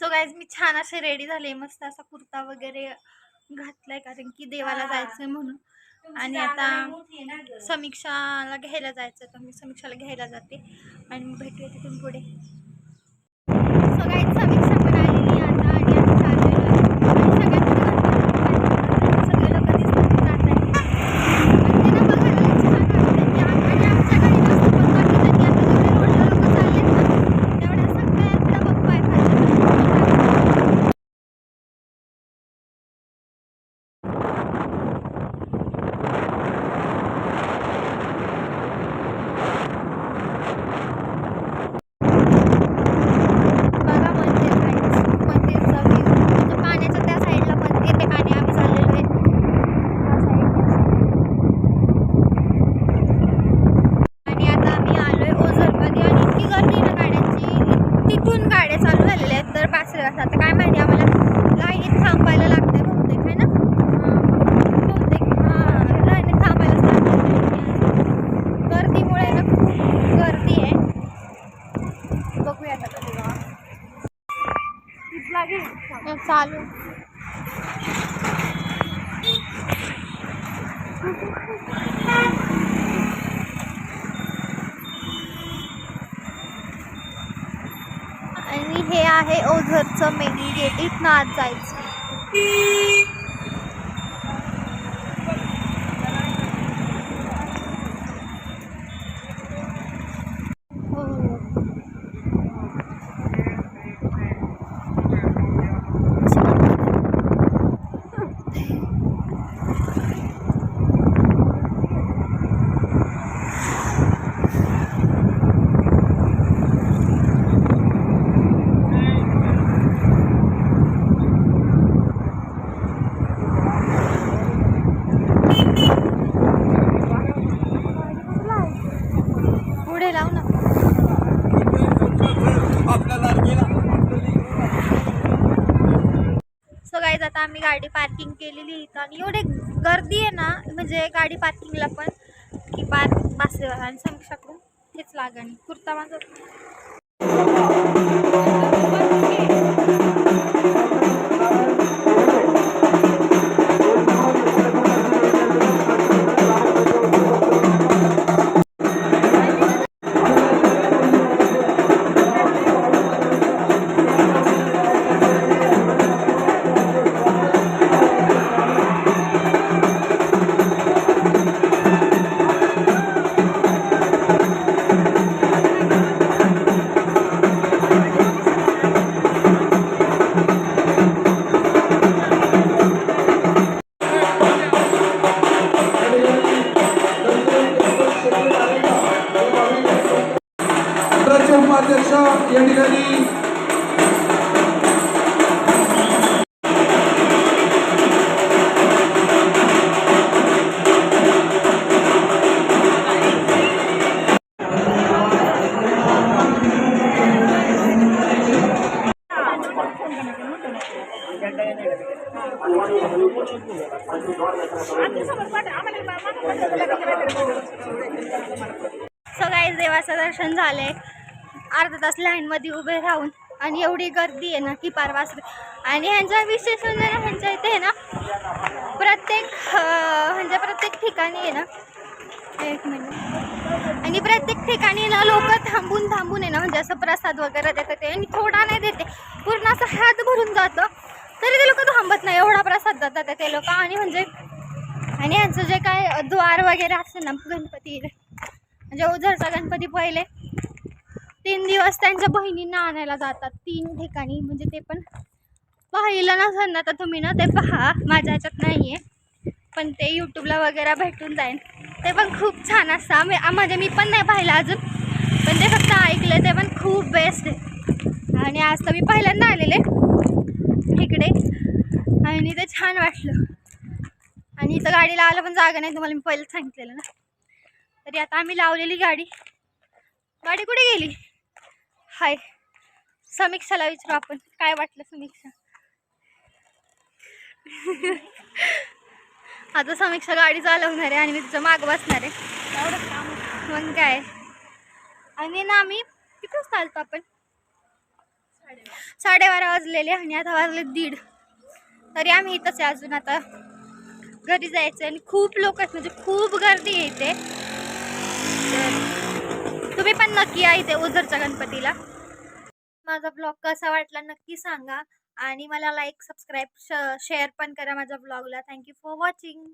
So guys मी छान असे ready झाले. मस्त असा कुर्ता वगैरे घातलाय कारण की देवाला जायचंय म्हणून. आणि आता समीक्षाला घ्यायला जायचं तर मी समीक्षाला घ्यायला जाते. आणि मग भेटूया तिथून पुढे. सो गाईज समीक्षा पण आलेली आहे आता आणि आम्ही चाललेलो आहे. आणि सगळ्यात महत्त्वाचं म्हणजे सगळे लोक दिसतात जात आहे. आणि ते ना बघायला लई छान वाटतंय की आम- आणि आमच्या गाडीत असतं पण बाकीच्यांनी आता जेवढे रोडला लोकं चाललेत ना, तेवढ्या सगळ्यांचा बप्पा आहे खाली. बघा मंदिर guys. मंदिरचा view. म्हणजे पाण्याच्या त्या साईडला मंदिर आहे आणि आम्ही चाललेलो आहे त्या side ला. आणि आता आम्ही आलोय ओझरमध्ये आणि इतकी गर्दी आहे ना गाड्यांची तिथून गाड्या चालू झालेल्या आहेत तर आता काय माहिती आम्हाला लाईनीत थांबायला लागतंय बहुतेक आहे ना हां. बहुतेक हां लाईनीत थांबायलाच लागतंय गर्दीमुळे ना खूप गर्दी आहे बघूया आता कधी जाऊ. चालू Thank you. आहे. ओझरचं मेन गेट इथनं आत जायचं हो पुढे लावू ना सो गाईज आता आम्ही गाडी पार्किंग केलेली इथं आणि एवढे गर्दी आहे ना म्हणजे गाडी पार्किंगला पण की पार बासरीवर आणि समीक्षाकडून हेच लागणी कुर्ता माझा केंद्राचे या ठिकाणी. सगळ्या देवाचं दर्शन झालंय. अर्धा तास लाईनमध्ये उभे राहून आणि एवढी गर्दी आहे ना की पार वासरे आणि ह्यांचा विशेष म्हणजे ह्यांच्या इथे आहे ना प्रत्येक म्हणजे प्रत्येक ठिकाणी आहे ना एक मिनिट आणि प्रत्येक ठिकाणी ना लोक थांबून थांबून आहे ना म्हणजे असं प्रसाद वगैरे देतात ते. आणि थोडा नाही देते पूर्ण असं हात भरून जातं. तरी ते लोक थांबत नाही एवढा प्रसाद देतात ते लोक. आणि म्हणजे आणि यांचं जे काय द्वार वगैरे असतं ना गणपती म्हणजे ओझरचा गणपती पहिले. तीन दिवस त्यांच्या बहिणींना आणायला जातात तीन ठिकाणी. म्हणजे ते पण पाहिलं नसेल ना तर तुम्ही ना ते पहा. माझ्या ह्याच्यात नाही आहे पण ते यूट्यूबला वगैरे भेटून जाईल. ते पण खूप छान असतं. मी म्हणजे मी पण नाही पाहिलं अजून पण ते फक्त ऐकलं ते पण खूप बेस्ट आहे. आणि आज तर मी पहिल्यांदा आलेले इकडे. आणि ते छान वाटलं. आणि इथं गाडीला आलं पण जागा नाही. तुम्हाला मी पहिलं सांगितलेलं ना. तरी आता आम्ही लावलेली गाडी. गाडी कुठे गेली? हाय. समीक्षाला विचारू आपण काय वाटलं समीक्षा? आता समीक्षा गाडी चालवणार आहे आणि मी तिचं माग बसणार आहे. मग काय? आणि ना आम्ही किती चालतो आपण. साडेबारा वाजलेले आणि आता वाजले दीड. तरी आम्ही इथंच आहे अजून आता. घरी जायचं आणि खूप लोक आहेत म्हणजे खूप गर्दी तर तुम्ही पण नक्की या इथे ओझरच्या गणपतीला. माझा ब्लॉग कसा वाटला नक्की सांगा. आणि मला लाईक सबस्क्राईब शेअर पण करा माझ्या ब्लॉगला थँक्यू फॉर वॉचिंग